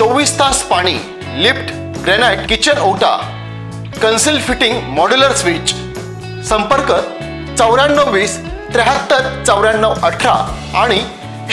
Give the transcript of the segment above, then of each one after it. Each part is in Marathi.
चोवीस तास पाणी लिफ्ट ग्रेनाइट किचन ओटा कन्सिल फिटिंग मॉड्युलर स्विच. संपर्क चौऱ्याण्णव वीस त्र्याहत्तर चौऱ्याण्णव अठरा आणि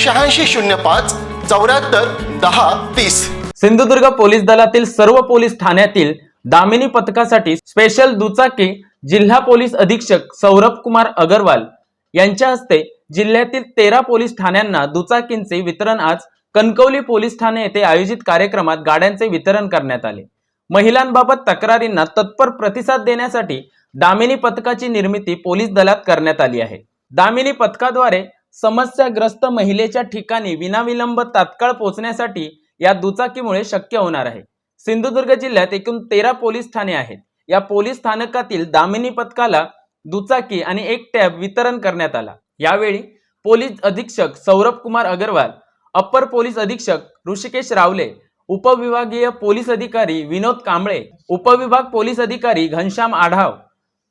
शहाऐंशी शून्य पाच चौऱ्याहत्तर दहा तीस. सिंधुदुर्ग पोलीस दलातील सर्व पोलीस ठाण्यातील दामिनी पथकासाठी स्पेशल दुचाकी जिल्हा पोलीस अधीक्षक सौरभ कुमार अगरवाल यांच्या हस्ते जिल्ह्यातील तेरा पोलीस ठाण्यांना दुचाकींचे वितरण आज कणकवली पोलीस ठाणे येथे आयोजित कार्यक्रमात गाड्यांचे वितरण करण्यात आले. महिलांबाबत तक्रारींना तत्पर प्रतिसाद देण्यासाठी दामिनी पथकाची निर्मिती पोलीस दलात करण्यात आली आहे. दामिनी पथकाद्वारे समस्याग्रस्त महिलेच्या ठिकाणी विनाविलंब तात्काळ पोहोचण्यासाठी या दुचाकीमुळे शक्य होणार आहे. सिंधुदुर्ग जिल्ह्यात एकूण तेरा पोलीस ठाणे आहेत. या पोलीस स्थानकातील दामिनी पथकाला दुचाकी आणि एक टॅब वितरण करण्यात आला. यावेळी पोलीस अधीक्षक सौरभ कुमार अगरवाल अप्पर पोलीस अधीक्षक ऋषिकेश रावले उपविभागीय पोलीस अधिकारी विनोद कांबळे उपविभाग पोलीस अधिकारी घनश्याम आढाव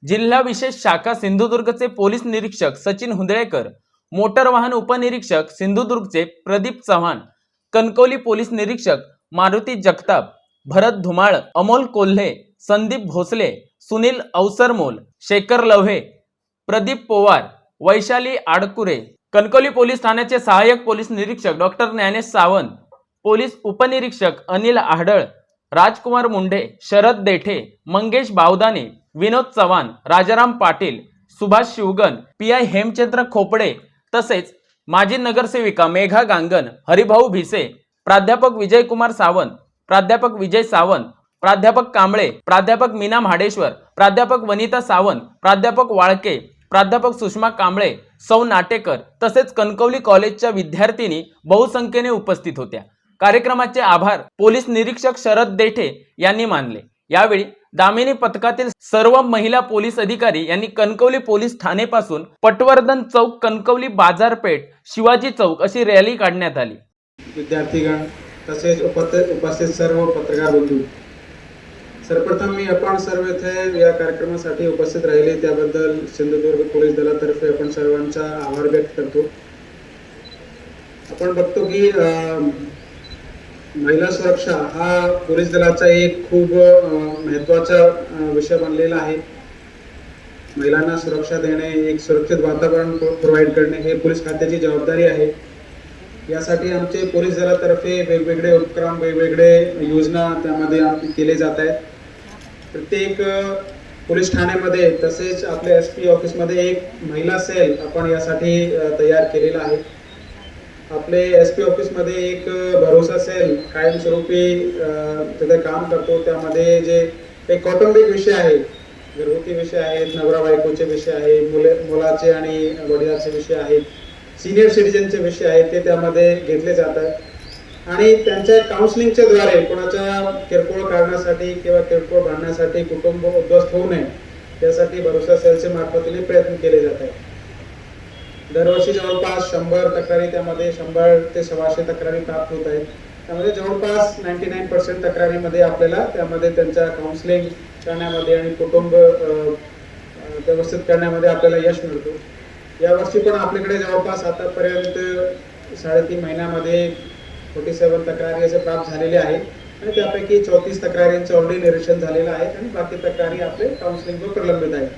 जिल्हा विशेष शाखा सिंधुदुर्गचे पोलीस निरीक्षक सचिन हुंदळेकर मोटर वाहन उपनिरीक्षक सिंधुदुर्गचे प्रदीप चव्हाण कणकवली पोलीस निरीक्षक मारुती जगताप भरत धुमाळ अमोल कोल्हे संदीप भोसले सुनील अवसरमोल शेखर लव्हे प्रदीप पोवार वैशाली आडकुरे कणकवली पोलीस ठाण्याचे सहाय्यक पोलीस निरीक्षक डॉक्टर ज्ञानेश सावंत पोलीस उपनिरीक्षक अनिल आढळ राजकुमार मुंढे शरद देठे मंगेश बावदाने विनोद चव्हाण राजाराम पाटील सुभाष शिवगन पी आय हेमचंद्र खोपडे तसेच माजी नगरसेविका मेघा गांगन हरिभाऊ भिसे प्राध्यापक विजयकुमार सावंत प्राध्यापक विजय सावंत प्राध्यापक कांबळे प्राध्यापक मीना म्हाडेश्वर प्राध्यापक वनिता सावंत प्राध्यापक वाळके प्राध्यापक सुषमा कांबळे सौ नाटेकर तसेच कणकवली कॉलेजच्या विद्यार्थिनी बहुसंख्येने उपस्थित होत्या. कार्यक्रमाचे आभार पोलीस निरीक्षक शरद देठे यांनी मानले. यावेळी दामिनी पथकातील सर्व महिला पोलीस अधिकारी यांनी कणकवली पोलीस ठाणेपासून पटवर्धन चौक कणकवली बाजारपेठ शिवाजी चौक अशी रॅली काढण्यात आली. विद्यार्थीगण तसेच उपस्थित सर्व पत्रकार बंधू सर्वप्रथम मी आपण सर्व इथे या कार्यक्रमासाठी उपस्थित राहिले. त्याबद्दल सिंधुदुर्ग पोलीस दलातर्फे आपण सर्वांचा आभार व्यक्त करतो. आपण बघतो की महिला सुरक्षा हा पोलीस दलाचा एक खूप महत्त्वाचा महत्त्वाचा विषय बनलेला आहे. महिलांना सुरक्षा देणे एक सुरक्षित वातावरण प्रोव्हाइड करणे हे पोलीस खात्याची जबाबदारी आहे. यासाठी आमचे पोलीस दलातर्फे वेगवेगळे उपक्रम वेगवेगळे योजना त्यामध्ये केले जात आहेत. प्रत्येक पोलीस ठाण्यामध्ये तसेच आपल्या एस पी ऑफिसमध्ये एक महिला सेल आपण यासाठी तयार केलेला आहे. आपले एस पी ऑफिसमध्ये एक भरोसा सेल कायमस्वरूपी तिथे काम करतो. त्यामध्ये जे काही कौटुंबिक विषय आहेत घरगुती विषय आहेत नवरा बायकोचे विषय आहेत मुले मुलाचे आणि वडिलाचे विषय आहेत सिनियर सिटीजनचे विषय आहेत ते त्यामध्ये घेतले जातात. आणि त्यांच्या काउन्सिलिंगच्या द्वारे कोणाच्या किरकोळ काढण्यासाठी किंवा किरकोळ भांडण्यासाठी कुटुंब उद्ध्वस्त होऊ नये त्यासाठी भरोसा सेलचे मार्फतीने प्रयत्न केले जात आहेत. दरवर्षी जवळपास शंभर तक्रारी त्यामध्ये शंभर ते सव्वाशे तक्रारी प्राप्त होत आहेत. त्यामध्ये जवळपास नाईन्टी नाईन पर्सेंट तक्रारीमध्ये आपल्याला त्यामध्ये त्यांच्या काउन्सिलिंग करण्यामध्ये आणि कुटुंब व्यवस्थित करण्यामध्ये आपल्याला यश मिळतो. यावर्षी पण आपल्याकडे जवळपास आतापर्यंत साडेतीन महिन्यामध्ये फोर्टी सेवन तक्रारी असे प्राप्त झालेले आहेत आणि त्यापैकी चौतीस तक्रारींचं ऑलरेडी निरीक्षण झालेलं आहे आणि बाकी तक्रारी आपले काउन्सिलिंगवर प्रलंबित आहेत.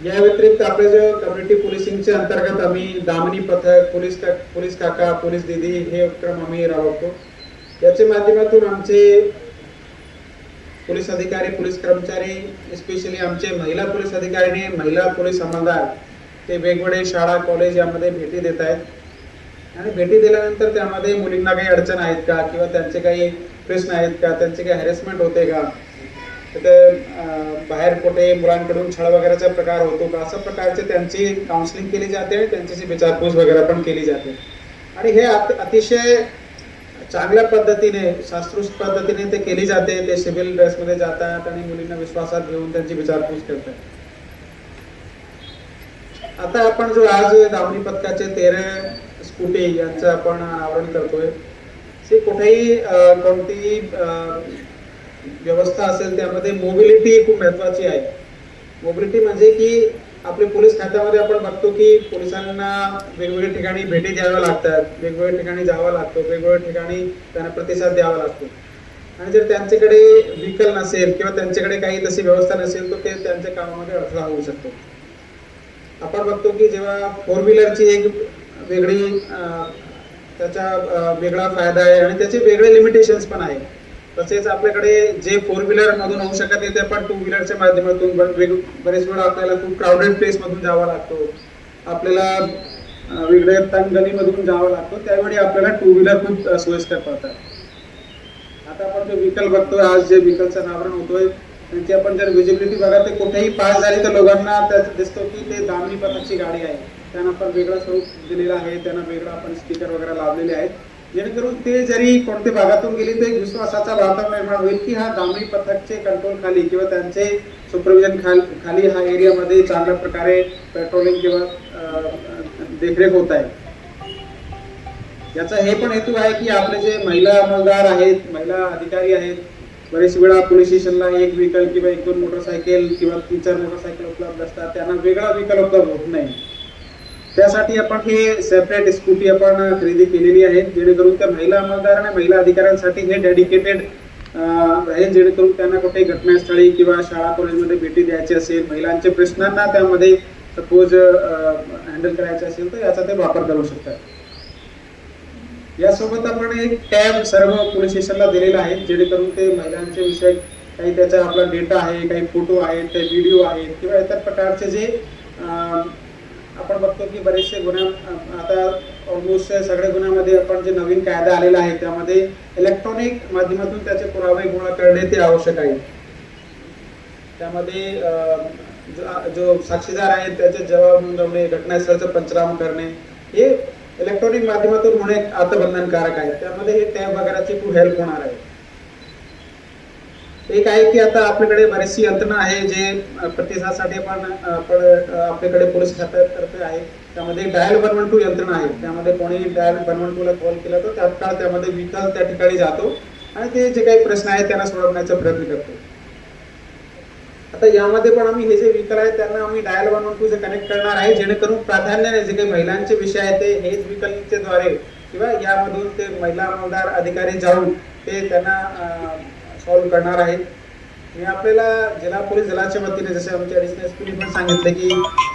या व्यतिरिक्त आपले जे कम्युनिटी पोलिसिंगच्या अंतर्गत आम्ही दामिनी पथक पोलीस का पोलीस काका पोलीस दिदी हे उपक्रम आम्ही राबवतो. याच्या माध्यमातून आमचे पोलीस अधिकारी पोलीस कर्मचारी स्पेशली आमचे महिला पोलीस अधिकारी महिला पोलीस अंमलदार ते वेगवेगळे शाळा कॉलेज यामध्ये भेटी देत आहेत. आणि भेटी दिल्यानंतर त्यामध्ये मुलींना काही अडचण आहेत का? किंवा त्यांचे काही प्रश्न आहेत का? त्यांचे काही हॅरेसमेंट होते का? तिथे बाहेर कुठे मुलांकडून छळ वगैरेचा प्रकार होतो का? अशा प्रकारचे त्यांची काउन्सिलिंग केली जाते आणि त्यांच्याशी विचारपूस वगैरे पण केली जाते. आणि हे अतिशय चांगल्या पद्धतीने शास्त्रोक्त पद्धतीने ते केली जाते. ते सिव्हिल ड्रेसमध्ये जातात आणि मुलींना विश्वासात घेऊन त्यांची विचारपूस करतात. आता आपण जो आज दावणी पथकाचे तेरा स्कूटी यांचं आपण आवरण करतोय. ते कुठेही कोणतीही व्यवस्था असेल त्यामध्ये मोबिलिटी खूप महत्वाची आहे. मोबिलिटी म्हणजे की आपले पोलीस खात्यामध्ये आपण बघतो की पोलिसांना वेगवेगळ्या ठिकाणी भेटी द्याव्या लागतात वेगवेगळ्या ठिकाणी जावं लागतं वेगवेगळ्या ठिकाणी त्यांना प्रतिसाद द्यावा लागतो. आणि जर त्यांच्याकडे व्हीकल नसेल किंवा त्यांच्याकडे काही तशी व्यवस्था नसेल तर ते त्यांच्या कामामध्ये अडथळा होऊ शकतो. आपण बघतो की जेव्हा फोर व्हीलरची एक वेगळी त्याचा वेगळा फायदा आहे आणि त्याचे वेगळे लिमिटेशन्स पण आहे तसेच आपल्याकडे जे फोर व्हीलर मधून होऊ शकत नाही ते पण टू व्हीलरच्या माध्यमातून पण वेग- बरेच वेळा आपल्याला खूप क्राऊडेड प्लेसमधून जावा लागतो. आपल्याला वेगळ्या तणगणीमधून जावं लागतो. त्यावेळी आपल्याला टू व्हीलर खूप सोयीस्कर पडतात. आता आपण जे व्हीकल बघतोय आज जे व्हीकलचं अनावरण होतोय त्यांची आपण जर विजिबिलिटी बघा ते कुठेही पास झाली तर लोकांना त्यात दिसतो की ते दामनी पथाची गाडी आहे. त्यांना आपण वेगळं स्वरूप दिलेलं आहे त्यांना वेगळं आपण स्टिकर वगैरे लावलेले आहेत. जेणेकरून ते जरी कोणत्या भागातून गेले तर विश्वासाचा वातावरण निर्माण होईल की हा दामनी पथकचे कंट्रोल खाली किंवा त्यांचे सुपरविजन खाल खाली हा एरियामध्ये चांगल्या प्रकारे पेट्रोलिंग किंवा देखरेख होत आहे. याचा हे पण हेतू आहे की आपले जे महिला अंमलदार आहेत महिला अधिकारी आहेत बरेच वेळा पोलीस स्टेशनला एक व्हीकल किंवा एक दोन मोटरसायकल किंवा तीन चार मोटरसायकल उपलब्ध असतात त्यांना वेगळा व्हीकल उपलब्ध होत नाही. त्यासाठी आपण हे सेपरेट स्कूटी आपण खरेदी केलेली आहे जेणेकरून त्या महिला अंमलदार आणि महिला अधिकाऱ्यांसाठी हे डेडिकेटेड आहे जेणेकरून त्यांना कुठे घटनास्थळी किंवा शाळा कॉलेजमध्ये भेटी द्यायची असेल महिलांच्या प्रश्नांना त्यामध्ये सपोज हँडल करायचे असेल तर याचा ते वापर करू शकतात. यासोबत आपण एक टॅब सर्व पोलीस स्टेशनला दिलेला आहे जेणेकरून ते महिलांचे विषय काही त्याचा आपला डेटा आहे काही फोटो आहेत काही व्हिडिओ आहेत किंवा इतर प्रकारचे जे आपण बघतो की बरेचसे गुन्ह्या आता ऑलमोस्ट सगळ्या गुन्ह्यामध्ये आपण जे नवीन कायदा आलेला आहे त्यामध्ये इलेक्ट्रॉनिक माध्यमातून त्याचे पुरावे गोळा करणे ते आवश्यक आहे. त्यामध्ये अं, जो- साक्षीदार आहेत त्याचे जबाब नोंदवणे घटनास्थळाचं पंचनामा करणे हे इलेक्ट्रॉनिक माध्यमातून होणे अर्थबंधनकारक आहे त्यामध्ये हे टॅब वगैरेची खूप हेल्प होणार आहे. एक आहे की आता आपल्याकडे बरीचशी यंत्रणा आहे जे प्रतिसादासाठी आपण आपण आपल्याकडे पोलीस खात्यातर्फे आहे. त्यामध्ये डायल वन वन टू यंत्रणा आहे. त्यामध्ये कोणी डायल वन वन टू ला कॉल केला तर तात्काळ त्यामध्ये विकल त्या ठिकाणी जातो आणि ते जे काही प्रश्न आहेत त्यांना सोडवण्याचा प्रयत्न करतो. आता यामध्ये पण आम्ही हे जे विकल आहेत त्यांना आम्ही dial one one two connect करणार आहे. जेणेकरून प्राधान्याने जे काही महिलांचे विषय आहेत ते हेच व्हेकलच्या द्वारे किंवा यामधून ते महिला अंमलदार अधिकारी जाऊन ते त्यांना कॉल करणार आहे. मी आपल्याला जिल्हा पोलीस दलाच्या वतीने जसे आमच्या ॲडिशनल पण सांगितले की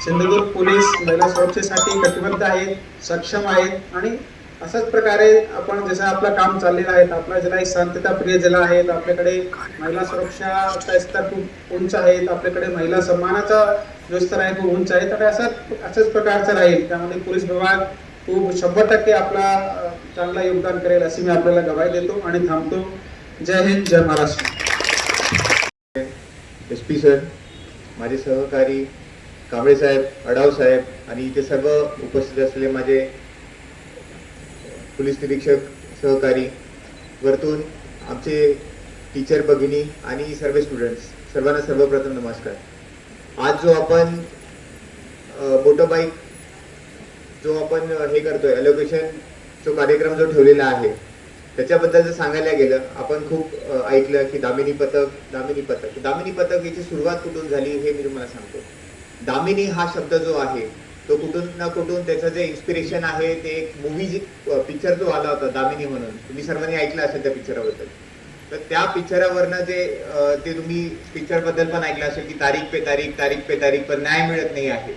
सिंधुदुर्ग पोलीस महिला सुरक्षेसाठी कटिबद्ध आहेत सक्षम आहेत आणि अशाच प्रकारे आपण जसं आपलं काम चाललेलं आहे आपला जिल्हा एक शांतता प्रिय जिल्हा आहे आपल्याकडे महिला सुरक्षाचा स्तर खूप उंच आहेत आपल्याकडे महिला सन्मानाचा जो स्तर आहे खूप उंच आहे. तर असाच अशाच प्रकारचं राहील. त्यामध्ये पोलीस विभाग खूप शंभर टक्के आपला चांगला योगदान करेल अशी मी आपल्याला गवाही देतो आणि थांबतो. जय हिंद जय महाराष्ट्र. एस पी सर माझे सहकारी कांबळे साहेब अडाव साहेब आणि इथे सर्व उपस्थित असलेले माझे पोलीस निरीक्षक सहकारी वरतून आमचे टीचर भगिनी आणि सर्व स्टुडंट्स सर्वांना सर्वप्रथम नमस्कार. आज जो आपण मोटरबाईक जो आपण हे करतोय अलोकेशन जो कार्यक्रम जो ठेवलेला आहे त्याच्याबद्दल जर सांगायला गेलं आपण खूप ऐकलं की दामिनी पथक दामिनी पथक दामिनी पथक याची सुरुवात कुठून झाली हे मी तुम्हाला सांगतो. दामिनी हा शब्द जो आहे तो कुठून ना कुठून त्याचं जे इन्स्पिरेशन आहे ते एक मूवी जी पिक्चर जो आला होता दामिनी म्हणून. तुम्ही सर्वांनी ऐकलं असेल त्या पिक्चराबद्दल तर त्या पिक्चरावरनं जे ते तुम्ही पिक्चरबद्दल पण ऐकलं असेल की तारीख पे तारीख तारीख पे तारीख पण न्याय मिळत नाही आहे.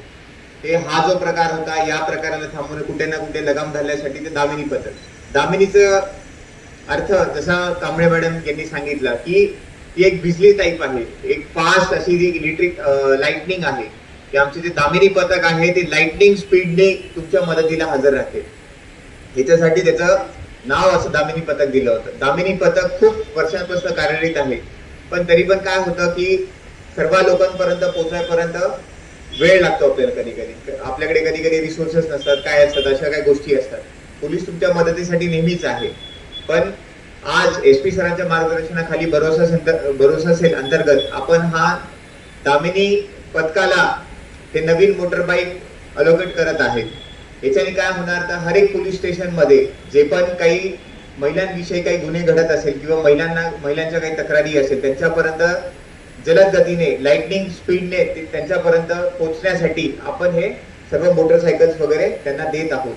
ते हा जो प्रकार होता या प्रकाराला थांबून कुठे ना कुठे लगाम धरल्यासाठी ते दामिनी पथक. दामिनीचं अर्थ जसा कांबळे मॅडम यांनी सांगितलं की ती एक बिजली टाईप आहे. एक फास्ट अशी जी इलेक्ट्रिक लाइटनिंग आहे. की आमचे जे दामिनी पथक आहे ते लाइटनिंग स्पीडने तुमच्या मदतीला हजर राहते. ह्याच्यासाठी त्याचं नाव असं दामिनी पथक दिलं होतं. दामिनी पथक खूप वर्षांपासून कार्यरत आहे. पण तरी पण काय होतं की सर्व लोकांपर्यंत पोहोचण्यापर्यंत वेळ लागतो आपल्याला कधी कधी आपल्याकडे कधी कधी रिसोर्सेस नसतात काय असतात अशा काही गोष्टी असतात. पोलीस तुमच्या मदतीसाठी नेहमीच आहे. पण आज एस पी सरांच्या मार्गदर्शनाखाली भरोसा भरोसा सेल अंतर्गत आपण हा दामिनी पथकाला हे नवीन मोटर बाईक अलोकेट करत आहेत. याच्याने काय होणार तर हर एक पोलीस स्टेशनमध्ये जे पण काही महिलांविषयी काही गुन्हे घडत असेल किंवा महिलांना महिलांच्या काही तक्रारी असेल त्यांच्यापर्यंत जलद गतीने लाइटनिंग स्पीडने त्यांच्यापर्यंत पोहोचण्यासाठी आपण हे सर्व मोटरसायकल्स वगैरे त्यांना देत आहोत.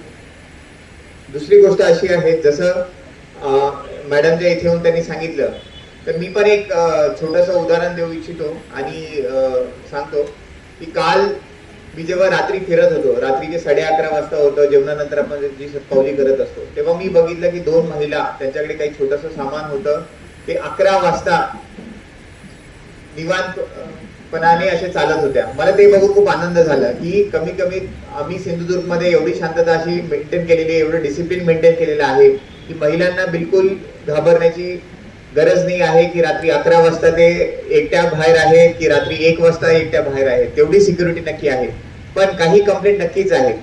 दुसरी गोष्ट अशी आहे जसं मॅडमच्या इथे येऊन त्यांनी सांगितलं. तर मी पण एक छोटंसं उदाहरण देऊ इच्छितो आणि सांगतो की काल मी जेव्हा रात्री फिरत होतो रात्रीचे साडे अकरा वाजता होतं जेवणानंतर आपण जी शतपावली करत असतो तेव्हा मी बघितलं की दोन महिला त्यांच्याकडे काही छोटस सामान होतं ते अकरा वाजता निवांतपणाने असे चालत होत्या. मला ते बघून खूप आनंद झाला की कमी कमी आम्ही सिंधुदुर्गमध्ये एवढी शांतता अशी मेंटेन केलेली आहे एवढं डिसिप्लिन मेंटेन केलेलं आहे की महिलांना बिलकुल घाबरण्याची गरज नाही आहे की रात्री अकरा वाजता ते एकट्या बाहेर आहेत की रात्री एक वाजता एकट्या बाहेर आहेत तेवढी सिक्युरिटी नक्की आहे. पण काही कंप्लेंट नक्कीच आहे.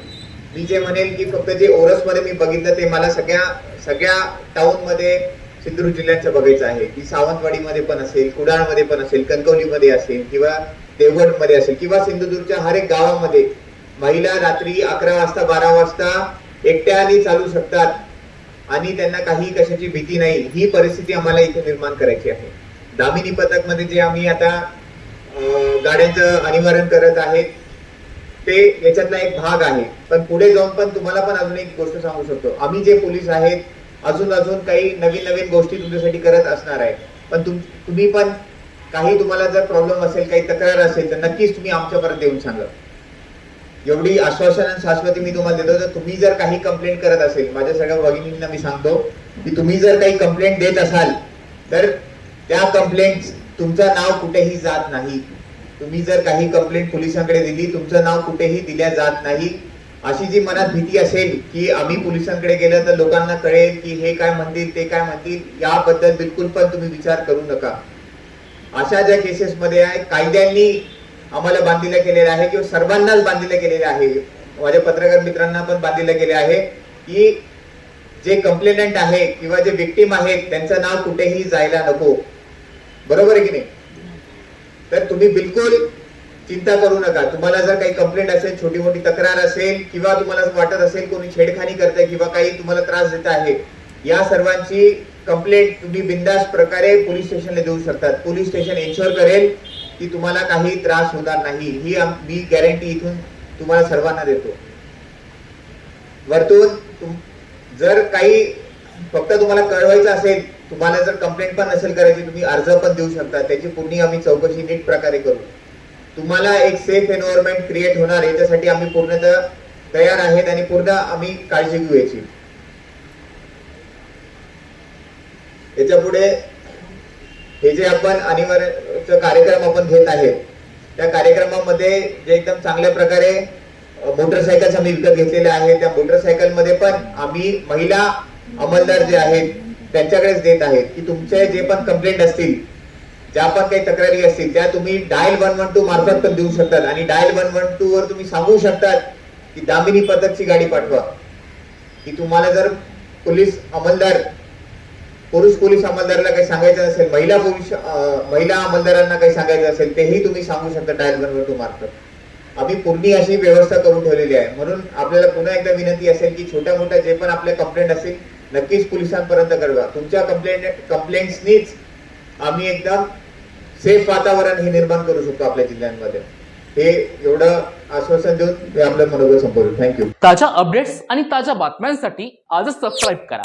मी जे म्हणेल की फक्त जे ओरसमध्ये मी बघितलं ते मला सगळ्या सगळ्या टाऊनमध्ये सिंधुदुर्ग जिल्ह्याचं बघायचं आहे. की सावंतवाडीमध्ये पण असेल कुडाळमध्ये पण असेल कणकवलीमध्ये असेल किंवा देवगडमध्ये असेल किंवा सिंधुदुर्गच्या हर एक गावामध्ये महिला रात्री अकरा वाजता बारा वाजता एकट्याने चालू शकतात. आणि त्यांना काही कशाची भीती नाही ही परिस्थिती आम्हाला इथे निर्माण करायची आहे. दामिनी पथकमध्ये जे आम्ही आता गाड्यांचं अनिवारण करत आहेत ते याच्यातला एक भाग आहे. पण पुढे जाऊन पण तुम्हाला पण अजून एक गोष्ट सांगू शकतो. आम्ही जे पोलीस आहेत अजून अजून काही नवीन नवीन गोष्टी तुमच्यासाठी करत असणार आहे. पण तुम तुम्ही पण काही तुम्हाला जर प्रॉब्लेम असेल काही तक्रार असेल तर नक्कीच तुम्ही आमच्यापर्यंत येऊन सांगा. एवढी आश्वासन आणि शाश्वती मी तुम्हाला देतो तर तुम्ही जर काही कंप्लेंट करत असेल माझ्या सगळ्या भगिनींना मी सांगतो की तुम्ही जर काही कंप्लेंट देत असाल तर त्या कंप्लेंट तुमचं नाव कुठेही जात नाही. तुम्ही जर काही कंप्लेंट पोलिसांकडे दिली तुमचं नाव कुठेही दिल्या जात नाही. अशी जी मनात भीती असेल की आम्ही पोलिसांकडे गेलं तर लोकांना कळेल की हे काय म्हणतील ते काय म्हणतील याबद्दल बिलकुल पण तुम्ही विचार करू नका. अशा ज्या केसेस मध्ये आहे कायद्यांनी आम्हाला बांधिलं गेलेलं आहे किंवा सर्वांनाच बांधिलं गेलेलं आहे. माझ्या पत्रकार मित्रांना पण बांधिलं गेले आहे की जे कंप्लेनंट आहे किंवा जे विक्टीम आहेत त्यांचं नाव कुठेही जायला नको. बरोबर आहे की नाही? तर तुम्ही बिलकुल चिंता करू नका. तुम्हाला जर काही कंप्लेंट असेल छोटी मोठी तक्रार असेल किंवा तुम्हाला वाटत असेल कोणी छेडखानी करते किंवा काही तुम्हाला त्रास देत आहे या सर्वांची कंप्लेंट तुम्ही बिंदास प्रकारे पोलीस स्टेशनला देऊ शकतात. पोलीस स्टेशन एन्श्योर करेल की तुम्हाला काही त्रास होणार नाही. ही मी गॅरंटी इथून तुम्हाला सर्वांना देतो. वरतून जर काही फक्त तुम्हाला कळवायचं असेल तुम्हाला जर कंप्लेंट पण नसेल करायची तुम्ही अर्ज पण देऊ शकता. त्याची पूर्ण आम्ही चौकशी नीट प्रकारे करू. तुम्हाला एक सेफ एन्व्हायरमेंट क्रिएट होणार. याच्यासाठी आम्ही पूर्णतः तयार आहेत आणि पूर्ण आम्ही काळजी घेऊ याची याच्यापुढे हे जे आपण अनिवार्य कार्यक्रम आपण घेत आहेत त्या कार्यक्रमामध्ये जे एकदम चांगल्या प्रकारे मोटरसायकल्स आम्ही विकत घेतलेल्या आहेत. त्या मोटरसायकलमध्ये पण आम्ही महिला अंमलदार जे आहेत त्यांच्याकडेच देत आहेत की तुमचे जे पण कंप्लेंट असतील ज्या पण काही तक्रारी असतील त्या तुम्ही डायल वन वन टू मार्फत पण देऊ शकतात. आणि डायल वन वन टू वर तुम्ही सांगू शकतात की दामिनी पथकची गाडी पाठवा. की तुम्हाला जर पोलीस अंमलदार पुरुष पोलीस अंमलदाराला काही सांगायचं असेल महिला पोलीस महिला अंमलदारांना काही सांगायचं असेल तेही तुम्ही सांगू शकता डायल वन टू मार्फत. आम्ही पूर्ण अशी व्यवस्था करून ठेवलेली आहे. म्हणून आपल्याला पुन्हा एकदा विनंती असेल की छोट्या मोठ्या जे पण आपल्या कंप्लेंट असतील नक्कीच पोलिसांपर्यंत कळवा. तुमच्या कंप्लेंट कंप्लेंट्सनीच आम्ही एकदा सेफ वातावरण हे निर्माण करू शकतो आपल्या जिल्ह्यांमध्ये. हे एवढं आश्वासन देऊन आपलं मनोगत संपवलं. थँक्यू ताज्या अपडेट्स आणि ताज्या बातम्यांसाठी आजच सबस्क्राईब करा.